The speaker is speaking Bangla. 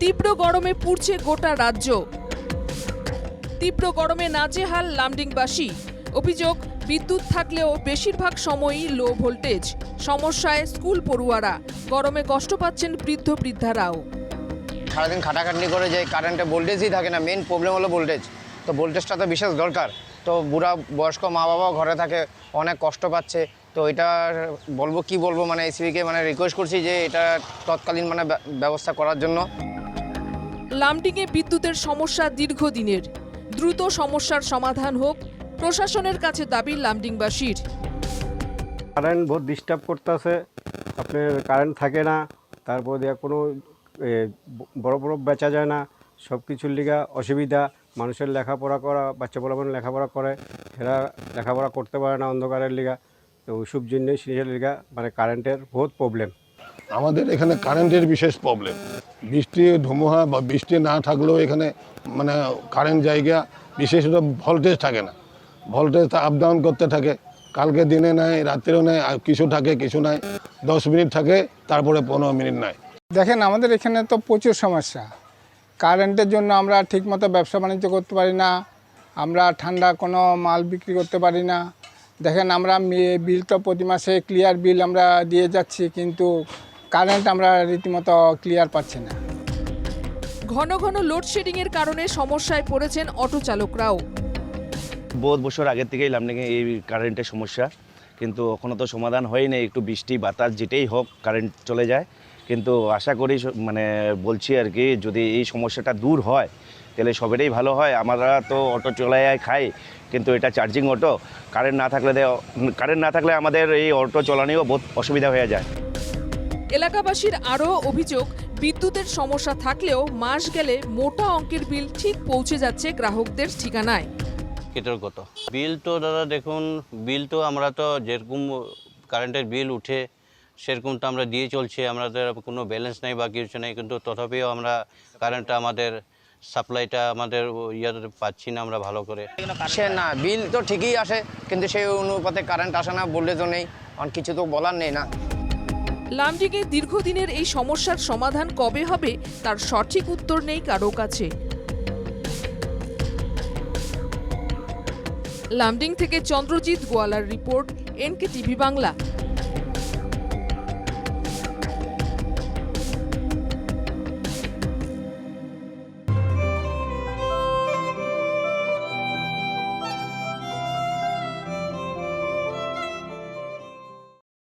তীব্র গরমে পুড়ছে গোটা রাজ্য। তীব্র গরমে নাজেহাল লামডিংবাসী। অভিযোগ, বিদ্যুৎ থাকলেও বেশিরভাগ সময়ই লো ভোল্টেজ। সমস্যায় স্কুল পড়ুয়ারা, গরমে কষ্ট পাচ্ছেন বৃদ্ধ বৃদ্ধারাও। সারাদিন খাটাখাটনি করে যে কারেন্টে ভোল্টেজই থাকে না মেন প্রবলেম হলো ভোল্টেজ তো ভোল্টেজটা তো বিশেষ দরকার। তো বুড়া বয়স্ক মা বাবাও ঘরে থাকে, অনেক কষ্ট পাচ্ছে। তো এটা বলব কি বলব মানে এসিবিকে মানে রিকোয়েস্ট করছি যে এটা তৎকালীন মানে ব্য- ব্যবস্থা করার জন্য। লামডিংয়ে বিদ্যুতের সমস্যা দীর্ঘদিনের। দ্রুত সমস্যার সমাধান হোক, প্রশাসনের কাছে দাবি লামডিংবাসীর। কারেন্ট বহুত ডিস্টার্ব করতেছে, আপনার কারেন্ট থাকে না, তারপর দিয়ে কোনো বড় বড় বেচা যায় না, সব কিছুর লিগা অসুবিধা, মানুষের লেখাপড়া করা, বাচ্চা পোলাপান লেখাপড়া করে, এরা লেখাপড়া করতে পারে না অন্ধকারের লিগা, তো ওইসব জিনিসের লিগা মানে কারেন্টের বহুত প্রবলেম আমাদের এখানে কারেন্টের বিশেষ প্রবলেম বৃষ্টি, ধুমুহা বা বৃষ্টি না থাকলেও এখানে মানে কারেন্ট জায়গা বিশেষত ভোল্টেজ থাকে না। ভোল্টেজটা আপ ডাউন করতে থাকে। কালকে দিনে নাই, রাত্রেও নেই, আর কিছু থাকে, কিছু নাই। দশ মিনিট থাকে, তারপরে পনেরো মিনিট নাই। দেখেন, আমাদের এখানে তো প্রচুর সমস্যা। কারেন্টের জন্য আমরা ঠিকমতো ব্যবসা বাণিজ্য করতে পারি না। আমরা ঠান্ডা কোনো মাল বিক্রি করতে পারি না। দেখেন আমরা বিল তো প্রতি মাসে ক্লিয়ার বিল আমরা দিয়ে যাচ্ছি কিন্তু কারেন্ট আমরা রীতিমতো ক্লিয়ার পাচ্ছি না। ঘন ঘন লোডশেডিংয়ের কারণে সমস্যায় পড়েছেন অটো চালকরাও। বহুত বছর আগের থেকেই লামডিংয়ে এই কারেন্টের সমস্যা কিন্তু এখনও তো সমাধান হয়নি একটু বৃষ্টি বাতাস যেটাই হোক কারেন্ট চলে যায়। কিন্তু আশা করি মানে বলছি আর কি যদি এই সমস্যাটা দূর হয় তাহলে সবেরই ভালো হয়। আমরা তো অটো চলায় খাই কিন্তু এটা চার্জিং অটো কারেন্ট না থাকলে কারেন্ট না থাকলে আমাদের এই অটো চলানিও বহুত অসুবিধা হয়ে যায়। এলাকাবাসীর আরও অভিযোগ বিদ্যুতের সমস্যা থাকলেও মাস গেলে মোটা অঙ্কের বিল ঠিক পৌঁছে যাচ্ছে গ্রাহকদের ঠিকানায়। কৃতজ্ঞত বিল তো দাদা দেখুন বিল তো আমরা তো যেরকম কারেন্টের বিল উঠে সেরকম তো আমরা দিয়ে চলছি আমাদের কোনো ব্যালেন্স নেই বা কিছু নেই কিন্তু তথাপিও আমরা কারেন্টটা আমাদের সাপ্লাইটা আমাদের ইয়েতে পাচ্ছি না আমরা ভালো করে। সে না বিল তো ঠিকই আসে কিন্তু সেই অনুপাতে কারেন্ট আসে না বললে তো নেই আর কিছু তো বলার নেই না। লামডিংয়ে দীর্ঘদিনের এই সমস্যার সমাধান কবে হবে তার সঠিক উত্তর নেই কারও কাছে। লামডিং থেকে চন্দ্রজিৎ গোয়ালার রিপোর্ট এনকে টিভি বাংলা।